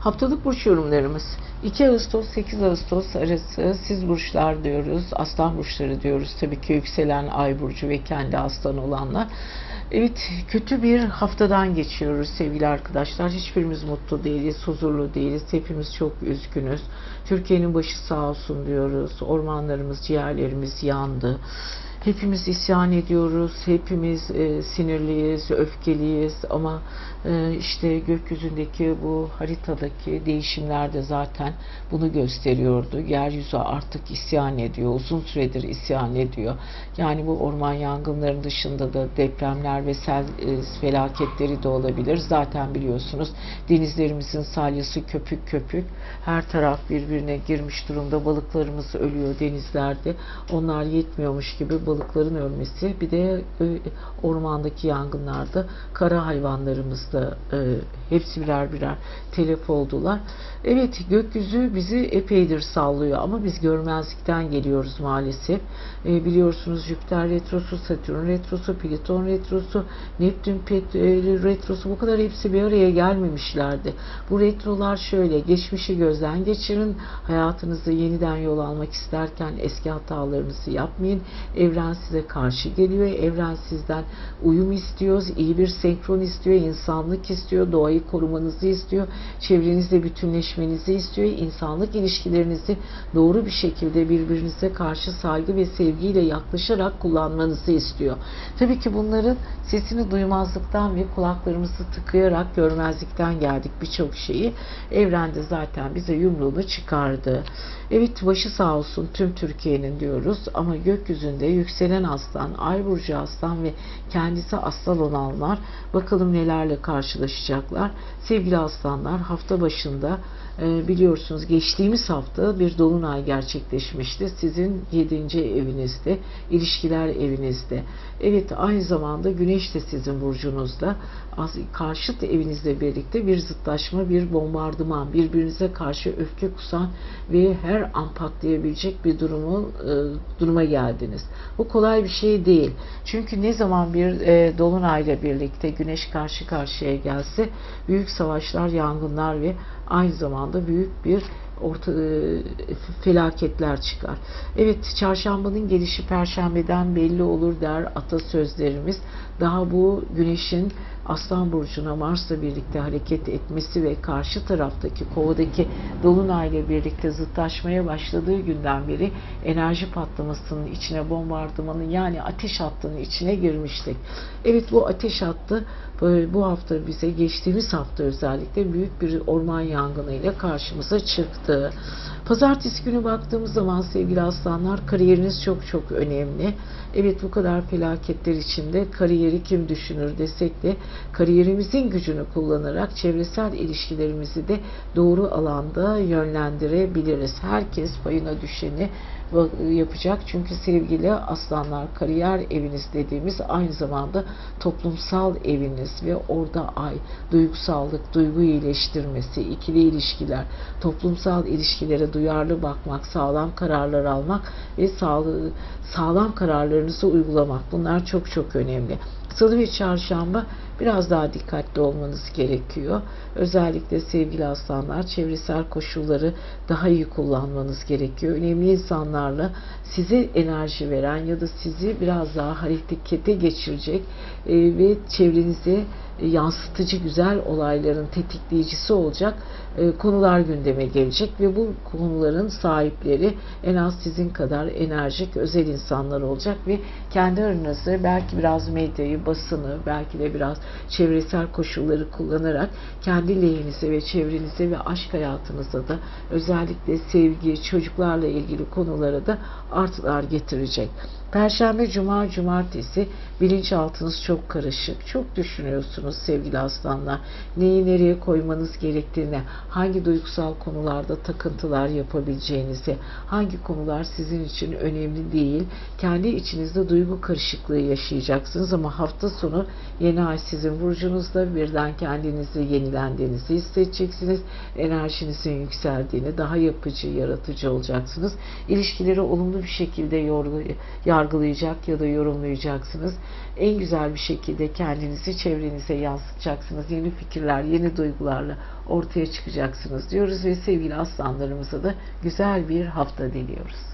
Haftalık burç yorumlarımız 2 Ağustos 8 Ağustos arası siz burçlar diyoruz. Aslan burçları diyoruz. Tabii ki yükselen ay burcu ve kendi aslan olanlar. Evet kötü bir haftadan geçiyoruz sevgili arkadaşlar. Hiçbirimiz mutlu değiliz, huzurlu değiliz. Hepimiz çok üzgünüz. Türkiye'nin başı sağ olsun diyoruz. Ormanlarımız, ciğerlerimiz yandı. Hepimiz isyan ediyoruz, hepimiz e, sinirliyiz, öfkeliyiz ama e, işte gökyüzündeki bu haritadaki değişimler de zaten bunu gösteriyordu. Yeryüzü artık isyan ediyor, uzun süredir isyan ediyor. Yani bu orman yangınlarının dışında da depremler ve sel e, felaketleri de olabilir. Zaten biliyorsunuz denizlerimizin salyası köpük köpük. Her taraf birbirine girmiş durumda. Balıklarımız ölüyor denizlerde. Onlar yetmiyormuş gibi balıkların ölmesi. Bir de e, ormandaki yangınlarda kara hayvanlarımız da e, hepsi birer birer telef oldular. Evet gökyüzü bizi epeydir sallıyor ama biz görmezlikten geliyoruz maalesef. E, biliyorsunuz Jüpiter retrosu, Satürn retrosu, Plüton retrosu, Neptün retrosu bu kadar hepsi bir araya gelmemişlerdi. Bu retrolar şöyle geçmişi gözden geçirin. Hayatınızda yeniden yol almak isterken eski hatalarınızı yapmayın. Evren size karşı geliyor. Evren sizden uyum istiyor, iyi bir senkron istiyor, insanlık istiyor, doğayı korumanızı istiyor, çevrenizle bütünleşmenizi istiyor, insanlık ilişkilerinizi doğru bir şekilde birbirinize karşı saygı ve sevgiyle yaklaşarak kullanmanızı istiyor. Tabii ki bunların sesini duymazlıktan ve kulaklarımızı tıkayarak görmezlikten geldik birçok şeyi. Evrende zaten bize yumruğunu çıkardı. Evet başı sağ olsun tüm Türkiye'nin diyoruz ama gökyüzünde yükselen aslan, ay burcu aslan ve kendisi aslan olanlar bakalım nelerle karşılaşacaklar. Sevgili aslanlar hafta başında biliyorsunuz geçtiğimiz hafta bir dolunay gerçekleşmişti. Sizin 7. evinizde, ilişkiler evinizde. Evet aynı zamanda güneş de sizin burcunuzda. Karşıt evinizle birlikte bir zıtlaşma, bir bombardıman, birbirinize karşı öfke kusan ve her an patlayabilecek bir durumu e, duruma geldiniz. Bu kolay bir şey değil. Çünkü ne zaman bir e, dolunayla birlikte güneş karşı karşıya gelse büyük savaşlar, yangınlar ve aynı zamanda büyük bir orta, e, felaketler çıkar. Evet çarşambanın gelişi perşembeden belli olur der atasözlerimiz. Daha bu güneşin Aslan Burcu'na Mars'la birlikte hareket etmesi ve karşı taraftaki kovadaki Dolunay'la birlikte zıtlaşmaya başladığı günden beri enerji patlamasının içine bombardımanın yani ateş hattının içine girmiştik. Evet bu ateş hattı bu hafta bize geçtiğimiz hafta özellikle büyük bir orman yangınıyla karşımıza çıktı. Pazartesi günü baktığımız zaman sevgili aslanlar kariyeriniz çok çok önemli. Evet bu kadar felaketler içinde kariyeri kim düşünür desek de kariyerimizin gücünü kullanarak çevresel ilişkilerimizi de doğru alanda yönlendirebiliriz. Herkes payına düşeni yapacak. Çünkü sevgili aslanlar kariyer eviniz dediğimiz aynı zamanda toplumsal eviniz ve orada ay duygusallık, duygu iyileştirmesi, ikili ilişkiler, toplumsal ilişkilere duyarlı bakmak, sağlam kararlar almak ve sağlam kararlarınızı uygulamak. Bunlar çok çok önemli. Salı ve çarşamba biraz daha dikkatli olmanız gerekiyor. Özellikle sevgili aslanlar çevresel koşulları daha iyi kullanmanız gerekiyor. Önemli insanlarla size enerji veren ya da sizi biraz daha harekete geçirecek e, ve çevrenize yansıtıcı güzel olayların tetikleyicisi olacak e, konular gündeme gelecek ve bu konuların sahipleri en az sizin kadar enerjik özel insanlar olacak ve kendi aranızda belki biraz medyayı, basını, belki de biraz çevresel koşulları kullanarak kendi lehinize ve çevrenize ve aşk hayatınıza da özellikle sevgi, çocuklarla ilgili konulara da artılar getirecek. Perşembe, Cuma, Cumartesi bilinçaltınız çok karışık. Çok düşünüyorsunuz sevgili aslanlar. Neyi nereye koymanız gerektiğini, hangi duygusal konularda takıntılar yapabileceğinizi, hangi konular sizin için önemli değil. Kendi içinizde duygu karışıklığı yaşayacaksınız ama hafta sonu yeni ay sizin burcunuzda birden kendinizi yenilendiğinizi hissedeceksiniz. Enerjinizin yükseldiğini, daha yapıcı, yaratıcı olacaksınız. İlişkileri olumlu bir şekilde yargılayacak ya da yorumlayacaksınız. En güzel bir şekilde kendinizi çevrenize yansıtacaksınız. Yeni fikirler, yeni duygularla ortaya çıkacaksınız diyoruz ve sevgili aslanlarımıza da güzel bir hafta diliyoruz.